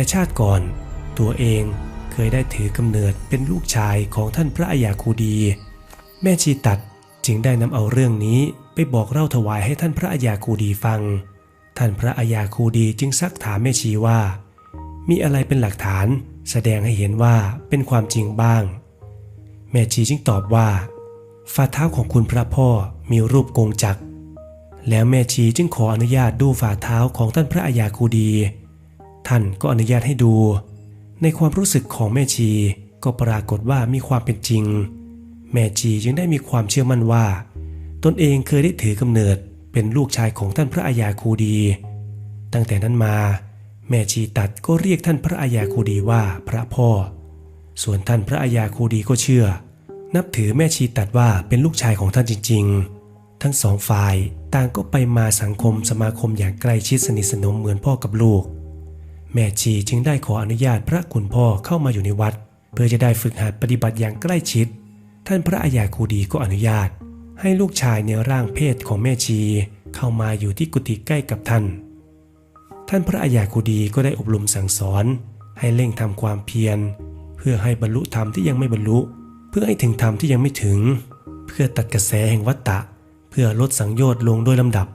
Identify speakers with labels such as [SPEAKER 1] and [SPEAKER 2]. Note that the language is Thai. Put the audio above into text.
[SPEAKER 1] แต่ชาติก่อน ตัวเองเคยได้ถือกำเนิดเป็นลูกชายของท่านพระอัยาคูดี แม่ชีตัดจึงได้นำเอาเรื่องนี้ไปบอกเล่าถวายให้ท่านพระอัยาคูดีฟัง ท่านพระอัยาคูดีจึงซักถามแม่ชีว่า มีอะไรเป็นหลักฐานแสดงให้เห็นว่าเป็นความจริงบ้าง แม่ชีจึงตอบว่าฝ่าเท้าของคุณพระพ่อมีรูปกงจักแล้วแม่ชีจึงขออนุญาตดูฝ่าเท้าของท่านพระอัยาคูดี ท่านก็อนุญาตให้ดู ในความรู้สึกของแม่ชี ก็ปรากฏว่ามีความเป็นจริง แม่ชีจึงได้มีความเชื่อมั่นว่า ตนเองเคยได้ถือกำเนิดเป็นลูกชายของท่านพระอัยาคูดี ตั้งแต่นั้นมา แม่ชีตัดก็เรียกท่านพระอัยาคูดีว่าพระพ่อ ส่วนท่านพระอัยาคูดีก็เชื่อ นับถือแม่ชีตัดว่าเป็นลูกชายของท่านจริง ๆ ทั้งสองฝ่ายต่างก็ไปมาสังคมสมาคมอย่างใกล้ชิดสนิทสนมเหมือนพ่อกับลูก แม่ชีจึงได้ขออนุญาตพระคุณพ่อเข้ามาอยู่ในวัด เพื่อจะได้ฝึกหัดปฏิบัติอย่างใกล้ชิด ท่านพระอัยาคูดีก็อนุญาต ให้ลูกชายในร่างเพศของแม่ชี เข้ามาอยู่ที่กุฏิใกล้กับท่าน ท่านพระอัยาคูดีก็ได้อบรมสั่งสอน ให้เร่งทำความเพียร เพื่อให้บรรลุธรรมที่ยังไม่บรรลุ เพื่อให้ถึงธรรมที่ยังไม่ถึง เพื่อตัดกระแสแห่งวัฏฏะเพื่อลดสังโยชน์ลงโดยลำดับ